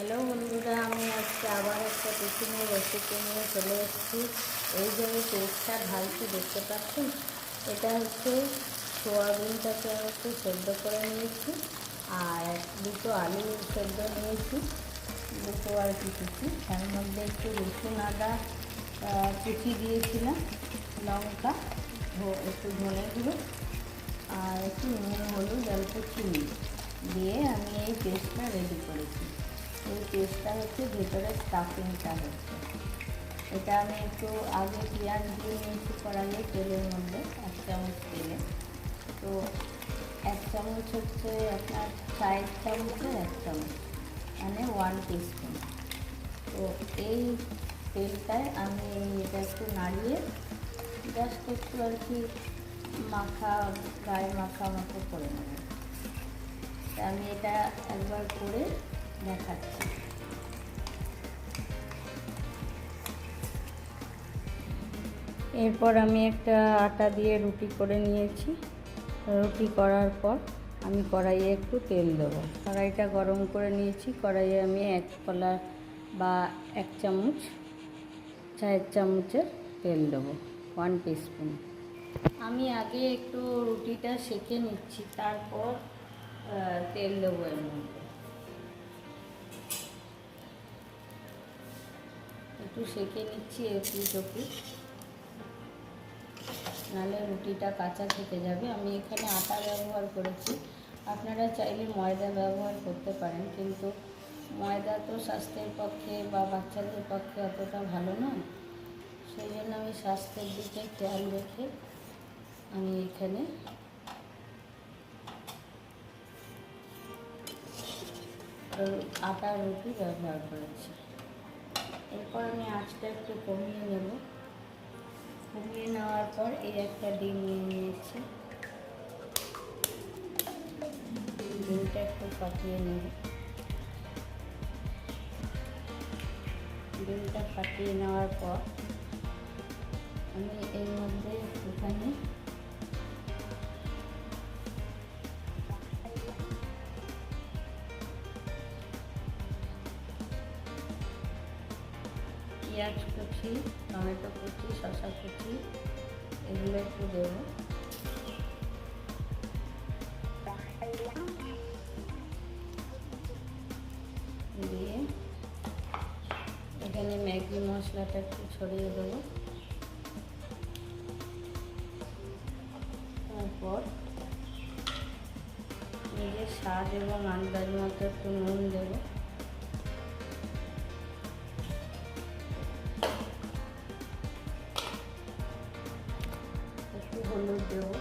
Hello বন্ধুরা, আমি আজকে আবার একটা টিফিনের রেসিপি নিয়ে চলে এসেছি। এই যে আমি পেস্টটা ঢালছি দেখতে পাচ্ছেন? এটা হচ্ছে সোয়াবিনটাকে আমি একটু সেদ্ধ করে নিয়েছি আর দুটো আলু সেদ্ধ নিয়েছি। দুটো আর কি কুচি। তার মধ্যে একটু রসুন, আদা কুচি দিয়েছিলাম, লঙ্কা একটু ধনে গুঁড়ো আর একটু নুন, হলুদ, অল্প চিনি দিয়ে আমি এই পেস্টটা রেডি করেছি। এই পেস্টটা হচ্ছে ভেতরে স্টাফিংটা হচ্ছে এটা আমি একটু আগে পেঁয়াজ দিয়ে নিয়েছি কড়াইয়ে তেলের মধ্যে এক চামচ তেলে তো এক চামচ হচ্ছে আপনার চায়ের চামচের এক চামচ মানে ওয়ান টিস্পুন তো এই তেলটায় আমি এটা একটু নাড়িয়ে জাস্ট একটু আর কি মাখা, গায়ে মাখা মতো করে নেব। আমি এটা একবার করে দেখাচ্ছি। এরপর আমি একটা আটা দিয়ে রুটি করে নিয়েছি। রুটি করার পর আমি কড়াইয়ে একটু তেল দেবো। কড়াইটা গরম করে নিয়েছি। কড়াইয়ে আমি এক কলা বা এক চামচ, চায়ের চামচের তেল দেবো। One teaspoon. আমি আগে একটু রুটিটা সেঁকে নিচ্ছি। তারপর তেল দেবো এর মধ্যে। একটু সেঁকে নিচ্ছি একটু চকি নাহলে রুটিটা কাঁচা থেকে যাবে। আমি এখানে আটা ব্যবহার করেছি। আপনারা চাইলে ময়দা ব্যবহার করতে পারেন, কিন্তু ময়দা তো স্বাস্থ্যের পক্ষে বা বাচ্চাদের পক্ষে অতটা ভালো নয় সেই জন্য আমি স্বাস্থ্যের দিকে খেয়াল রেখে আমি এখানে আটা রুটি ব্যবহার করেছি। এরপর আমি আঁচটা একটু কমিয়ে নেব। কমিয়ে নেওয়ার পর এই একটা ডিম নিয়ে নিয়েছি। ডিমটা একটু ফাটিয়ে নেব। ডিমটা ফাটিয়ে নেওয়ার পর আমি এর মধ্যে একটুখানি পেঁয়াজ কুচি, টমেটো কুচি শশা কুচি, এগুলো একটু দেবো। দিয়ে এখানে ম্যাগি মশলাটা একটু ছড়িয়ে দেবো। তারপর নিজের স্বাদ এবং আন্দাজ মতো একটু নুন দেবো। হলুদ দেবো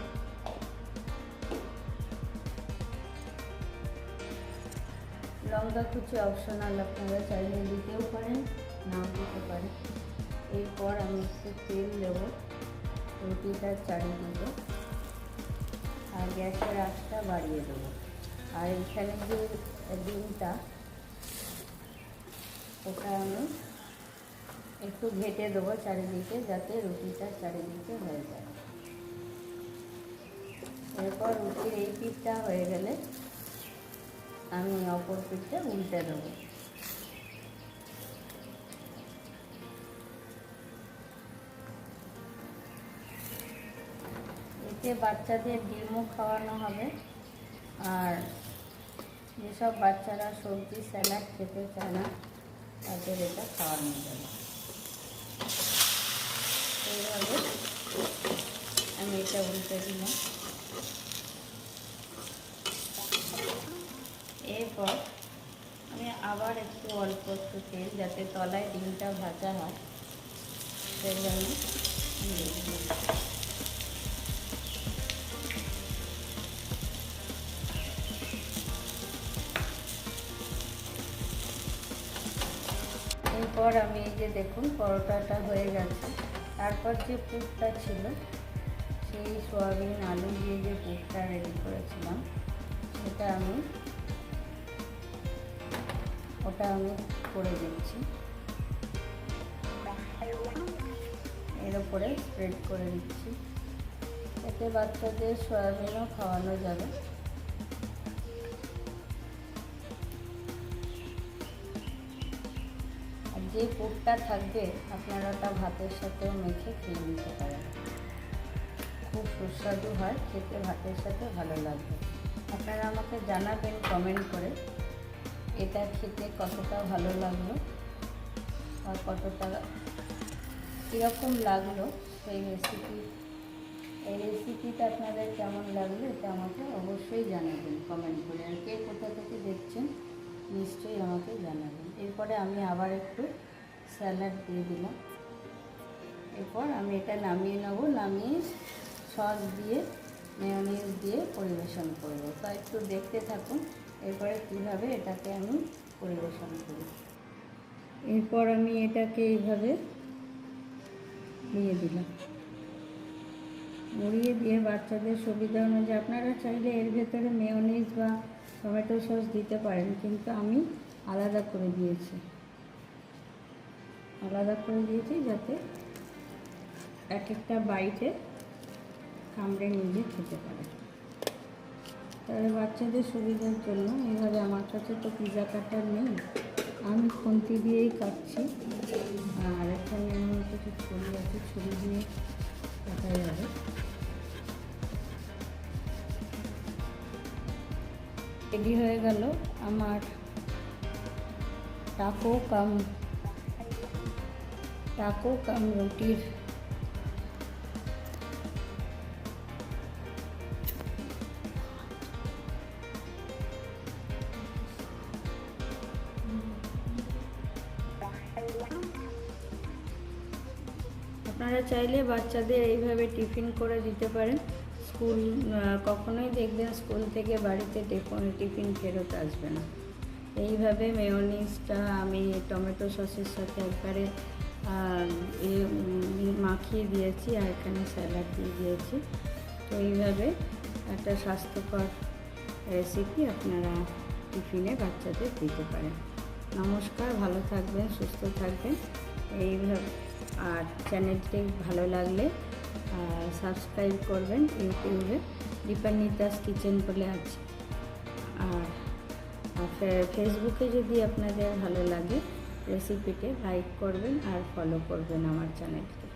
লঙ্কা কুচি অপশনাল আপনারা চাইলে দিতেও পারেন নাও দিতে পারেন এরপর আমি একটু তেল দেবো রুটিটার চারিদিকে আর গ্যাসের আঁচটা বাড়িয়ে দেবো আর এখানে যে ডিমটা ওটা আমি একটু ঘেটে দেবো চারিদিকে যাতে রুটিটা চারিদিকে হয়ে যায় এরপর রুটির এই পিঠটা হয়ে গেলে আমি অপর পিঠটা উল্টে দেবো। এতে বাচ্চাদের ডিমও খাওয়ানো হবে। আর যেসব বাচ্চারা সবজি, স্যালাড খেতে চায় না, তাদের এটা খাওয়ানো যাবে। এইভাবে আমি এটা উল্টে দিলাম। এরপর আমি আবার একটু অল্প একটু তেল যাতে তলায় ডিমটা ভাজা হয় সেই জন্য এরপর আমি এই যে দেখুন পরোটাটা হয়ে গেছে, তারপর যে পুরটা ছিল, সেই সোয়াবিন আলু দিয়ে যে পুরটা রেডি করেছিলাম, সেটা আমি ওটা আমি করে দিচ্ছি। এর উপরে স্প্রেড করে দিচ্ছি। এতে বাচ্চাদের সয়াবিনও খাওয়ানো যাবে। আর যে পুরটা থাকবে, আপনারা ওটা ভাতের সাথেও মেখে খেয়ে নিতে পারেন। খুব সুস্বাদু হয়, খেতে ভাতের সাথে ভালো লাগবে। আপনারা আমাকে জানাবেন কমেন্ট করে। এটা খেতে কতটা ভালো লাগল আর কতটা কীরকম লাগল সেই রেসিপি এই রেসিপিটা আপনাদের কেমন লাগল এটা আমাকে অবশ্যই জানাবেন কমেন্ট করে। আর কে কোথা থেকে দেখছেন, নিশ্চয়ই আমাকে জানাবেন। এরপরে আমি আবার একটু স্যালাড দিয়ে দিলাম। এরপর আমি এটা নামিয়ে নেব, নামিয়ে সস দিয়ে মেয়নিজ দিয়ে পরিবেশন করব। তা একটু দেখতে থাকুন। এরপরে কীভাবে এটাকে আমি পরিবেশন করি? এরপর আমি এটাকে এইভাবে দিয়ে দিলাম। মুড়িয়ে দিয়ে বাচ্চাদের সুবিধা অনুযায়ী, আপনারা চাইলে এর ভেতরে মেয়নিজ বা টমেটো সস দিতে পারেন, কিন্তু আমি আলাদা করে দিয়েছি। আলাদা করে দিয়েছি যাতে এক একটা বাইটে কামড়ে নিজে খেতে পারে। তাহলে বাচ্চাদের সুবিধার জন্য এইভাবে আমার কাছে তো পিজা কাটার নেই। আমি খুন্তি দিয়েই কাটছি। আর এখানে আমার কিছু ছবি আছে, ছবি দিয়ে কাটা যাবে। রেডি হয়ে গেল আমার টাকো কাম টাকো কাম রুটির আপনারা চাইলে বাচ্চাদের এইভাবে টিফিন করে দিতে পারেন। স্কুল কখনোই দেখবেন স্কুল থেকে বাড়িতে টিফিন- টিফিন ফেরত আসবে না। এইভাবে মেয়নিজটা আমি টমেটো সসের সাথে একবারে মাখিয়ে দিয়েছি আর এখানে স্যালাড দিয়ে দিয়েছি। তো এইভাবে একটা স্বাস্থ্যকর রেসিপি আপনারা টিফিনে বাচ্চাদের দিতে পারেন। নমস্কার, ভালো থাকবেন, সুস্থ থাকবেন। এইভাবে আর চ্যানেলটি ভালো লাগলে সাবস্ক্রাইব করবেন ইউটিউবে। দীপান্বিতাস কিচেন বলে আছে। আর ফেসবুকে যদি আপনাদের ভালো লাগে রেসিপিটি লাইক করবেন আর ফলো করবেন আমার চ্যানেলকে